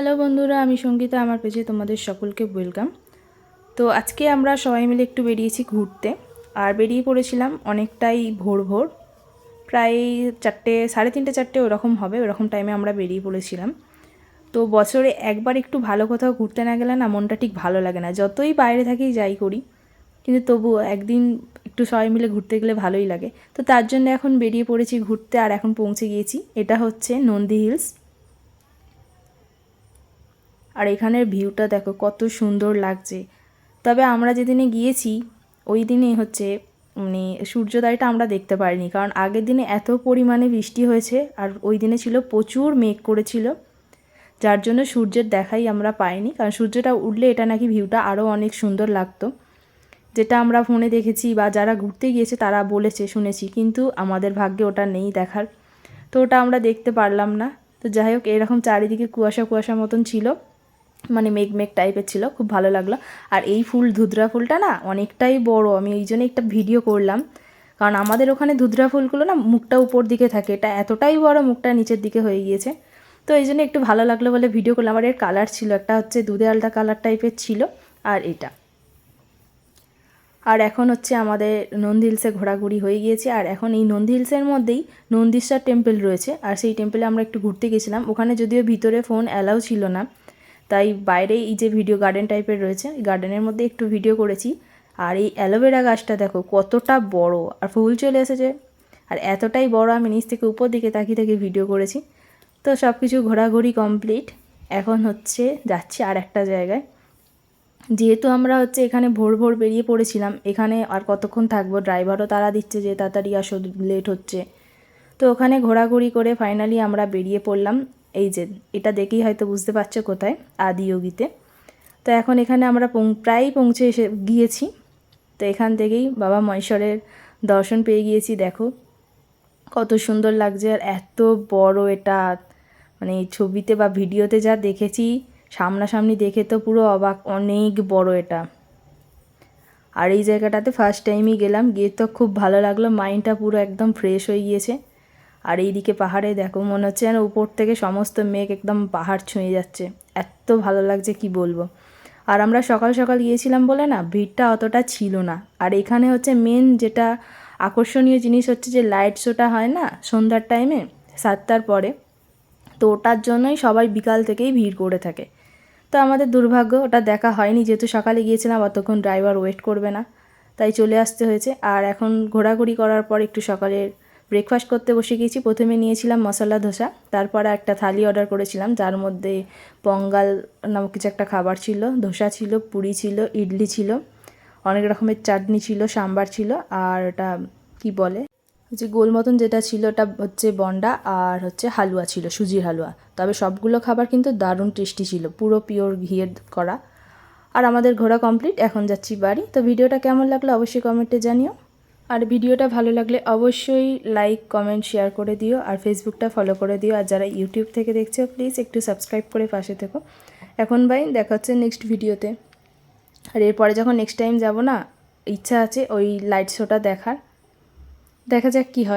Hello বন্ধুরা, আমি সঙ্গীতা, আমার পেজে তোমাদের সকলকে ওয়েলকাম তো আজকে আমরা সবাই মিলে একটু বেরিয়েছি ঘুরতে, আর বেরিয়ে পড়েছিলাম অনেকটাই ভোর ভোর প্রায় চারটে, সাড়ে তিনটে, চারটে ওরকম হবে, ওরকম টাইমে আমরা বেরিয়ে পড়েছিলাম। তো বছরে একবার একটু ভালো কোথাও ঘুরতে না গেলে না মনটা ঠিক ভালো লাগে না। যতই বাইরে থাকি যাই করি, কিন্তু তবুও একদিন একটু সবাই মিলে ঘুরতে গেলে ভালোই লাগে। তো তার জন্য এখন বেরিয়ে পড়েছি ঘুরতে, আর এখন পৌঁছে গিয়েছি। এটা হচ্ছে নন্দী হিলস। আর এখানের ভিউটা দেখো, কত সুন্দর লাগছে। তবে আমরা যেদিনে গিয়েছি, ওই দিনে হচ্ছে মানে সূর্যোদয়টা আমরা দেখতে পারিনি। কারণ আগের দিনে এত পরিমাণে বৃষ্টি হয়েছে আর ওই দিনে ছিল, প্রচুর মেঘ করেছিল। যার জন্য সূর্যের দেখাই আমরা পাইনি। কারণ সূর্যটা উঠলে এটা নাকি ভিউটা আরও অনেক সুন্দর লাগতো। যেটা আমরা ফোনে দেখেছি বা যারা ঘুরতে গিয়েছে, তারা বলেছে, শুনেছি। কিন্তু আমাদের ভাগ্যে ওটা নেই দেখার। তো ওটা আমরা দেখতে পারলাম না। তো যাই হোক, এরকম চারিদিকে কুয়াশা কুয়াশা মতন ছিল। মানে মেঘ মেঘ টাইপের ছিল, খুব ভালো লাগল। আর এই ফুল ধুতরা ফুলটা না অনেকটাই বড়, আমি ওই জন্য একটা ভিডিও করলাম। কারণ আমাদের ওখানে ধুতরা ফুলগুলো না মুখটা উপর দিকে থাকে, এটা এতটাই বড় মুখটা নিচের দিকে হয়ে গিয়েছে। তো এই জন্য একটু ভালো লাগল বলে ভিডিও করলাম। আর এর কালার ছিল, একটা হচ্ছে দুধে আলতা কালার টাইপের ছিল, আর এটা। আর এখন হচ্ছে আমাদের নন্দী হিলসে ঘোরাঘুরি হয়ে গিয়েছে। আর এখন এই নন্দী হিলসের মধ্যেই নন্দীশ্বর টেম্পল রয়েছে। আর সেই টেম্পলে আমরা একটু ঘুরতে গেছিলাম। ওখানে যদিও ভিতরে ফোন অ্যালাউ ছিল না তাই বাইরে এই যে ভিডিও গার্ডেন টাইপের রয়েছে গার্ডেনের মধ্যে একটু ভিডিও করেছি। আর এই অ্যালোভেরা গাছটা দেখো, কতটা বড়, আর ফুল চলে এসেছে। আর এতটাই বড়, আমি নিচ থেকে উপর দিকে তাকিয়ে থেকে ভিডিও করেছি। তো সব কিছু ঘোরাঘুরি কমপ্লিট এখন হচ্ছে যাচ্ছি আর একটা জায়গায়। যেহেতু আমরা হচ্ছে এখানে ভোর ভোর বেরিয়ে পড়েছিলাম, এখানে আর কতক্ষণ থাকব? ড্রাইভারও তারা দিচ্ছে যে তাড়াতাড়ি আসো লেট হচ্ছে। তো ওখানে ঘোরাঘুরি করে ফাইনালি আমরা বেরিয়ে পড়লাম। এই যে, এটা দেখেই হয়তো বুঝতে পারছ কোথায় আদিয়োগীতে তো এখন এখানে আমরা প্রায় পৌঁছে এসে গিয়েছি। তো এখান থেকেই বাবা মহেশ্বরের দর্শন পেয়ে গিয়েছি, দেখো। কত সুন্দর লাগছে আর এত বড় এটা। মানে ছবিতে বা ভিডিওতে যা দেখেছি, সামনাসামনি দেখে তো পুরো অবাক, অনেক বড় এটা। আর এই জায়গাটাতে ফার্স্ট টাইমই গেলাম, গিয়ে তো খুব ভালো লাগল মাইন্ডটা পুরো একদম ফ্রেশ হয়ে গিয়েছে। আর এইদিকে পাহাড়ে দেখো মনে হচ্ছে যেন উপর থেকে সমস্ত মেঘ একদম পাহাড় ছুঁয়ে যাচ্ছে। এত ভালো লাগছে কি বলব। আর আমরা সকাল সকাল গিয়েছিলাম বলে না, ভিড়টা অতটা ছিল না। আর এখানে হচ্ছে মেন যেটা আকর্ষণীয় জিনিস হচ্ছে যে লাইট শোটা হয় না, সন্ধ্যার টাইমে সাতটার পরে। তো ওটার জন্যই সবাই বিকাল থেকেই ভিড় করে থাকে। তো আমাদের দুর্ভাগ্য, ওটা দেখা হয়নি। যেহেতু সকালে গিয়েছিলাম, অতক্ষণ ড্রাইভার ওয়েট করবে না। তাই চলে আসতে হয়েছে। আর এখন ঘোরাঘুরি করার পর একটু সকালের ব্রেকফাস্ট করতে বসে গিয়েছি। প্রথমে নিয়েছিলাম মশলা, ধোসা, তারপরে একটা থালি অর্ডার করেছিলাম, যার মধ্যে পঙ্গাল নামক কিছু একটা খাবার ছিল, ধোসা ছিল, পুরি ছিল, ইডলি ছিল, অনেক রকমের চাটনি ছিল, সাম্বার ছিল, আর ওটা কি বলে? যে গোল মতন যেটা ছিল, ওটা হচ্ছে বন্ডা আর হচ্ছে হালুয়া ছিল, সুজির হালুয়া। তবে সবগুলো খাবার কিন্তু দারুণ টেস্টি ছিল, পুরো পিওর ঘিয়ের করা। আর আমাদের ঘোরা কমপ্লিট এখন যাচ্ছি বাড়ি। তো ভিডিওটা কেমন লাগল অবশ্যই কমেন্টে জানিও। আর ভিডিওটা ভালো লাগলে অবশ্যই লাইক কমেন্ট শেয়ার করে দিও আর ফেসবুকটা ফলো করে দিও। আর যারা ইউটিউব থেকে দেখছ প্লিজ একটু সাবস্ক্রাইব করে পাশে থেকো। এখন ভাই, দেখা হচ্ছে নেক্সট ভিডিওতে আর এরপরে যখন নেক্সট টাইম যাব না, ইচ্ছা আছে ওই লাইট শোটা দেখার। দেখা যাক কী হয়।